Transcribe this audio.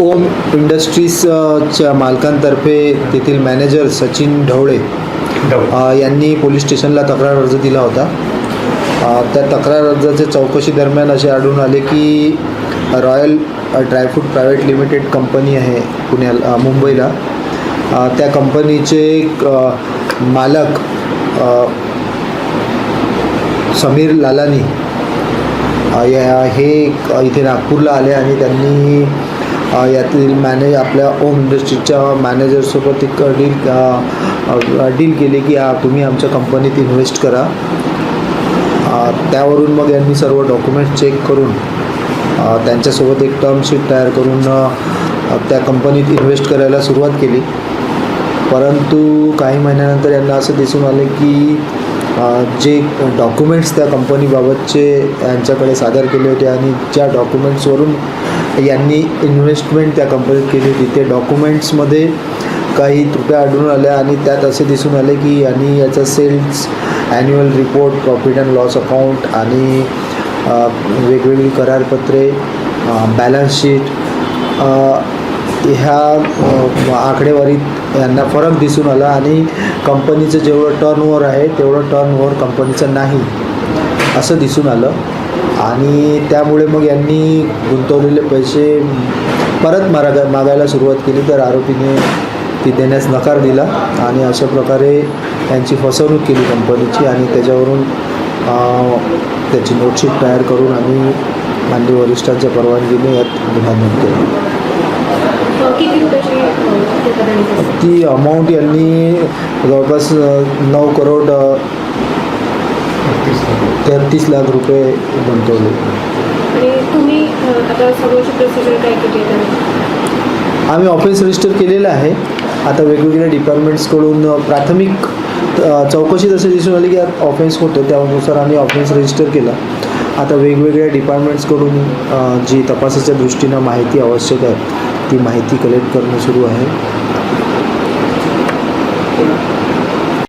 ओम इंडस्ट्रीजच्या मालकांतर्फे तेथील मॅनेजर सचिन ढवळे यांनी पोलीस स्टेशनला तक्रार अर्ज दिला होता. त्या तक्रार अर्जाच्या चौकशी दरम्यान असे आढळून आले की royal dry fruit private limited company आहे पुण्याला मुंबईला. त्या कंपनीचे मालक समीर लालानी या हे इथे नागपूरला आले आणि त्यांनी यातील मॅनेज आपल्या ओम इंडस्ट्रीजच्या मॅनेजरसोबत एक डील डील केली की तुम्ही आमच्या कंपनीत इन्व्हेस्ट करा. त्यावरून मग यांनी सर्व डॉक्युमेंट्स चेक करून त्यांच्यासोबत एक टर्मशीट तयार करून त्या कंपनीत इन्व्हेस्ट करायला सुरुवात केली. परंतु काही महिन्यानंतर यांना असं दिसून आले की जे डॉक्युमेंट्स त्या कंपनीबाबतचे यांच्याकडे सादर केले होते आणि ज्या डॉक्युमेंट्सवरून यांनी इन्व्हेस्टमेंट त्या कंपनीत केली होती ते डॉक्युमेंट्समध्ये काही त्रुट्या आढळून आल्या आणि त्यात असे दिसून आले की यांनी याचा sales annual report profit and loss account आणि वेगवेगळी करारपत्रे बॅलन्स शीट ह्या आकडेवारीत यांना फरक दिसून आला आणि कंपनीचं जेवढं टर्नओव्हर आहे तेवढं टर्नओव्हर कंपनीचं नाही असं दिसून आलं. आणि त्यामुळे मग यांनी गुंतवलेले पैसे परत मारा मागायला सुरुवात केली तर आरोपीने ती देण्यास नकार दिला आणि अशा प्रकारे यांची फसवणूक केली कंपनीची आणि त्याच्यावरून त्याची नोटशीट तयार करून आम्ही माननीय वरिष्ठांच्या परवानगीने यात गुन्हा नोंद केला. ती अमाऊंट यांनी जवळपास नऊ करोड तेहतीस लाख रुपये गुंतवले? आम्ही ऑफेन्स रजिस्टर केलेलं आहे. आता वेगवेगळ्या डिपार्टमेंट्सकडून प्राथमिक अ, चौकशीत असे दिसून आले की ऑफेन्स होतं. त्यानुसार आम्ही ऑफेन्स रजिस्टर केला. आता वेगवेगळ्या डिपार्टमेंट्सकडून जी तपासाच्या दृष्टीनं माहिती आवश्यक आहे ती माहिती कलेक्ट करणं सुरू आहे.